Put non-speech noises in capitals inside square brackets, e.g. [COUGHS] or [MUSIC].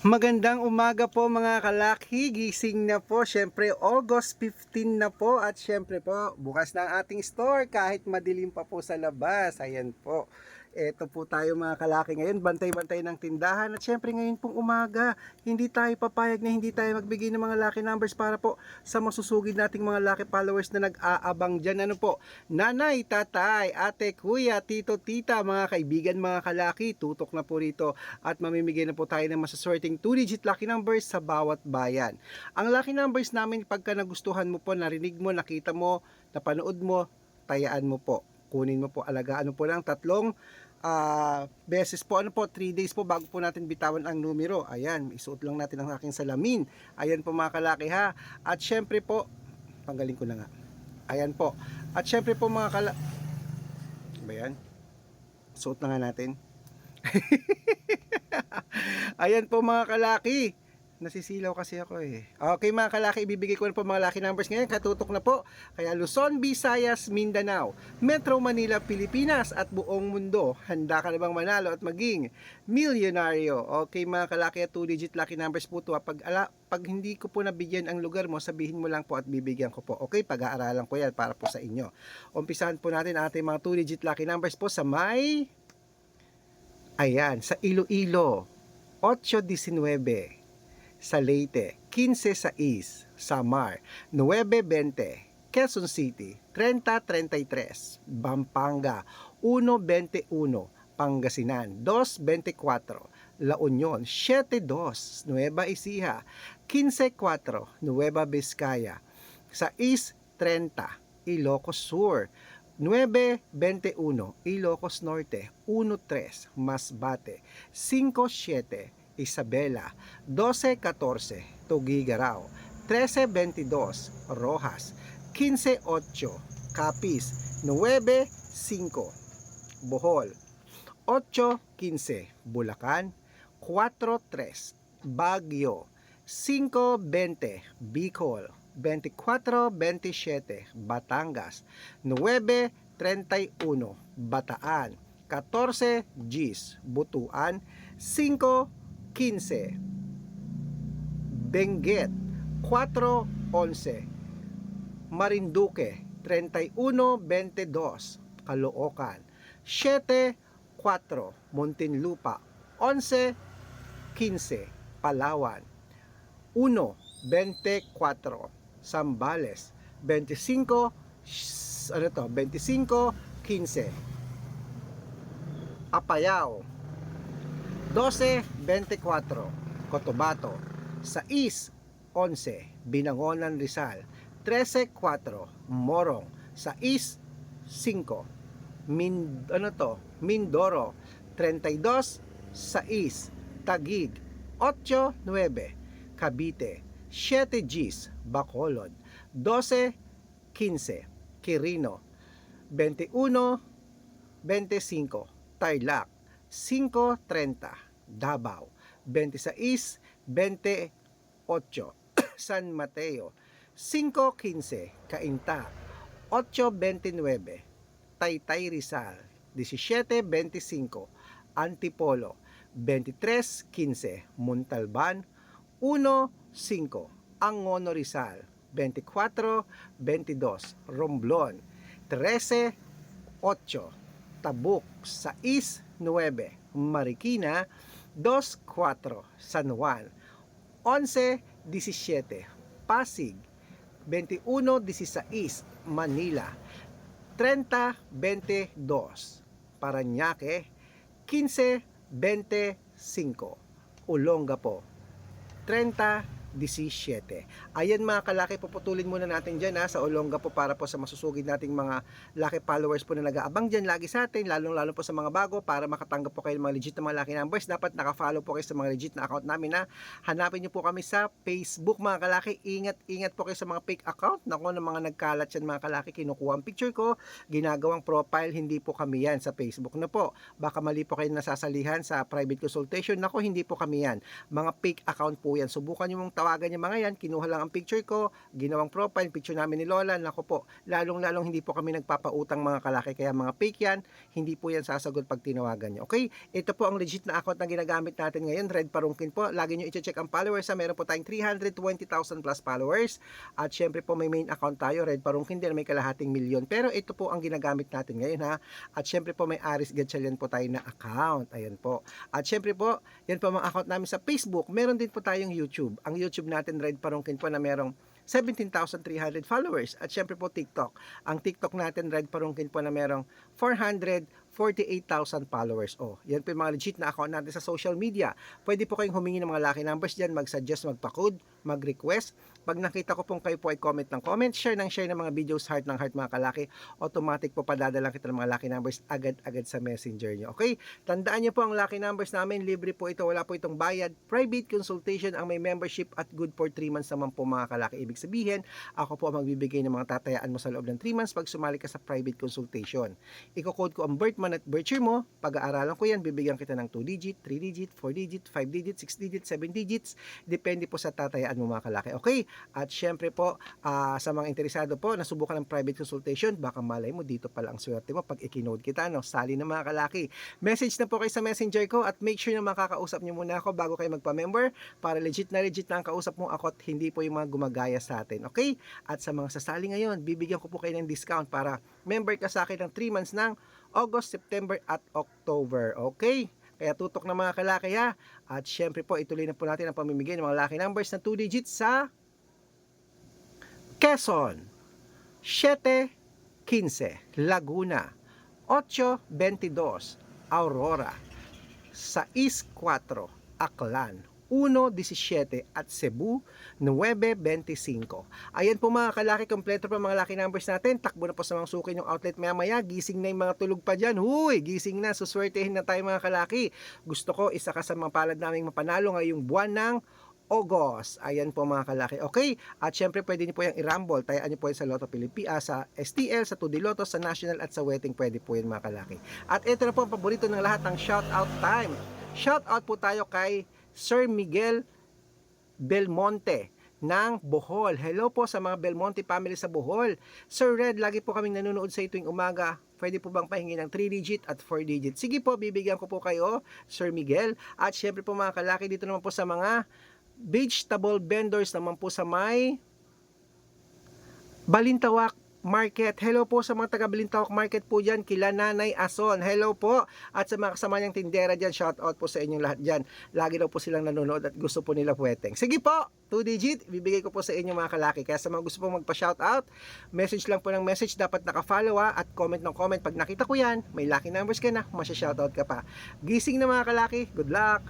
Magandang umaga po mga kalaki, gising na po, syempre August 15 na po. At syempre po bukas na ang ating store. Kahit madilim pa po sa labas, ayan po. Eto po tayo mga kalaki ngayon, bantay-bantay ng tindahan at syempre ngayon pong umaga, hindi tayo papayag na hindi tayo magbigay ng mga lucky numbers para po sa masusugid nating mga lucky followers na nag-aabang dyan. Ano po, nanay, tatay, ate, kuya, tito, tita, mga kaibigan, mga kalaki, tutok na po rito at mamimigay na po tayo ng masaswerteng 2-digit lucky numbers sa bawat bayan. Ang lucky numbers namin pagka nagustuhan mo po, narinig mo, nakita mo, napanood mo, tayaan mo po. Kunin mo po, alagaan mo po lang tatlong ah, beses po, ano po, 3 days po bago po natin bitawan ang numero. Ayan, isuot lang natin ang aking salamin. Ayan po mga kalaki ha. At syempre po, tanggalin ko na nga. Ayan po. At syempre po mga kala... Ba yan? Suot na nga natin. [LAUGHS] Ayan po mga kalaki. Nasisilaw kasi ako eh. Okay mga kalaki, ibibigay ko na po mga lucky numbers ngayon. Katutok na po. Kaya Luzon, Visayas, Mindanao, Metro Manila, Pilipinas at buong mundo. Handa ka na bang manalo at maging milyonaryo? Okay mga kalaki, 2-digit lucky numbers po to. Pag, ala, pag hindi ko po nabigyan ang lugar mo, sabihin mo lang po at bibigyan ko po. Okay, pag-aaralan ko yan para po sa inyo. Umpisahan po natin ating mga 2-digit lucky numbers po sa may... Ayan, sa Iloilo, 819 sa Leyte, 15-6, Samar, 9-20, Quezon City, 30-33, Pampanga, 1-21, Pangasinan, 2-24, La Union, 7-2, Nueva Ecija, 15-4, Nueva Vizcaya, 6-30, Ilocos Sur, 9-21, Ilocos Norte, 1-3, Masbate, 5-7, Isabela, 12-14, Tugigaraw, 13-22, Rojas, 15-8, Capiz, 9-5, Bohol, 8-15, Bulacan, 4-3, Baguio, 5-20, Bicol, 24-27, Batangas, 9-31, Bataan, 14 Gs, Butuan, 5 15 Benguet 411 Marinduque 3122 Caloocan. 7 4 Muntinlupa 11 15 Palawan. 1 24 Sambales 25 sh- ano to? 25 15 Apayao 12-24 Cotabato 6-11 Binangonan Rizal. 13-4 Morong. 6-5 Min, ano to? Mindoro. 32-6 Tagig 8-9 Cavite. 7 Gs Bacolod. 12-15 Quirino. 21-25 Tarlac 5.30 Davao. 26.28 [COUGHS] San Mateo. 5.15 Cainta. 8.29 Taytay Rizal. 17.25 Antipolo. 23.15 Montalban. 1.5 Angono Rizal. 24.22 Romblon. 13.8 Tabuk 6.9 Marikina 2.4 San Juan 11.17 Pasig 21.16 Manila 30.22 Paranaque 15.25 Olongapo 30 17. Ayan mga kalaki, puputulin muna natin dyan ha, sa Olonga po para po sa masusugid nating mga lucky followers po na nag-aabang dyan lagi sa atin, lalong lalo po sa mga bago para makatanggap po kayo ng mga legit na mga lucky numbers. Dapat nakafollow po kayo sa mga legit na account namin na hanapin nyo po kami sa Facebook mga kalaki. Ingat, ingat po kayo sa mga fake account. Nako ng mga nagkalat yan mga kalaki, kinukuha ang picture ko, ginagawang profile, hindi po kami yan sa Facebook na po. Baka mali po kayo nasasalihan sa private consultation. Nako, hindi po kami yan. Mga fake account po yan. Subukan nyo mong tawagan yung mga yan, kinuha lang ang picture ko, ginawang profile, picture namin ni Lola, nako po, lalong-lalong hindi po kami nagpapautang mga kalaki, kaya mga fake yan, hindi po yan sasagot pag tinawagan nyo. Okay? Ito po ang legit na account na ginagamit natin ngayon, Red Parungkin po. Lagi nyo i-check ang followers, ha? meron po tayong 320,000 plus followers. At syempre po may main account tayo, Red Parungkin din, may kalahating milyon. Pero ito po ang ginagamit natin ngayon ha. At syempre po may Aris Gatchalian po tayo na account. Ayan po. At syempre po, yan po mga account namin sa Facebook. Meron din po tayong YouTube. Ang YouTube natin, Red Parungkin po na merong 17,300 followers. At syempre po TikTok. Ang TikTok natin, Red Parungkin po na merong 448,000 followers. Oh, yan po yung mga legit na account natin sa social media. Pwede po kayong humingi ng mga lucky numbers dyan, mag-suggest, magpa-code, mag-request. Pag nakita ko pong kayo po ay comment ng comment, share ng share ng mga videos, heart ng heart mga kalaki, automatic po padadala kita ng mga lucky numbers agad-agad sa messenger nyo. Okay? Tandaan nyo po ang lucky numbers namin, libre po ito, wala po itong bayad. Private consultation ang may membership at good for 3 months naman po mga kalaki. Ibig sabihin, ako po ang magbibigay ng mga tatayaan mo sa loob ng 3 months pag sumali ka sa private consultation. Iko-code ko ang birth month at birth year mo, pag-aaralan ko yan, bibigyan kita ng 2 digit, 3 digit, 4 digit, 5 digit, 6 digit, 7 digits, depende po sa tatayaan mo mga kalaki. Okay? At syempre po, ah, sa mga interesado po, nasubukan ng private consultation, baka malay mo, dito pala ang swerte mo pag ikinode kita, no? Sali na mga kalaki. Message na po kayo sa messenger ko at make sure na makakausap nyo muna ako bago kayo magpa-member para legit na legit na ang kausap mo ako at hindi po yung mga gumagaya sa atin. Okay? At sa mga sasali ngayon, bibigyan ko po kayo ng discount para member ka sa akin ng 3 months ng August, September at October. Okay? Kaya tutok na mga kalaki ha. At syempre po, ituloy na po natin ang pamimigay ng mga lucky numbers na 2 digits sa Quezon, 7-15, Laguna, 8-22, Aurora, 6-4, Aklan, 1-17 at Cebu 9-25. Ayan po mga kalaki, kompleto pa mga laki numbers natin. Takbo na po sa mga suki yung outlet maya maya. Gising na yung mga tulog pa dyan. Huy, gising na. Suswertehin na tayo mga kalaki. Gusto ko isa ka sa mga palad naming mapanalo ngayong buwan ng August. Ayan po mga kalaki. Okay? At syempre pwede niyo po yung i-rumble. Tayaan niyo po yan sa Lotto Pilipinas, sa STL, sa 2D Lotto, sa National at sa Wedding. Pwede po yan mga kalaki. At ito na po ang paborito ng lahat ng shout out time. Shout out po tayo kay Sir Miguel Belmonte ng Bohol. Hello po sa mga Belmonte family sa Bohol. Sir Red, lagi po kaming nanonood sa ituwing umaga. Pwede po bang pahingi ng 3 digit at 4 digit? Sige po, bibigyan ko po kayo, Sir Miguel. At syempre po mga kalaki, dito naman po sa mga vegetable vendors naman po sa may Balintawak Market. Hello po sa mga taga Balintawak Market po dyan, kila Nanay Ason. Hello po. At sa mga kasama niyang tindera dyan, shout out po sa inyong lahat dyan. Lagi daw po silang nanonood at gusto po nila puweteng. Sige po, 2 digit, bibigay ko po sa inyo mga kalaki. Kaya sa mga gusto pong magpa-shout out, message lang po ng message, dapat naka-follow ha, at comment ng comment. Pag nakita ko yan, may lucky numbers ka na, masya-shout out ka pa. Gising na mga kalaki, good luck!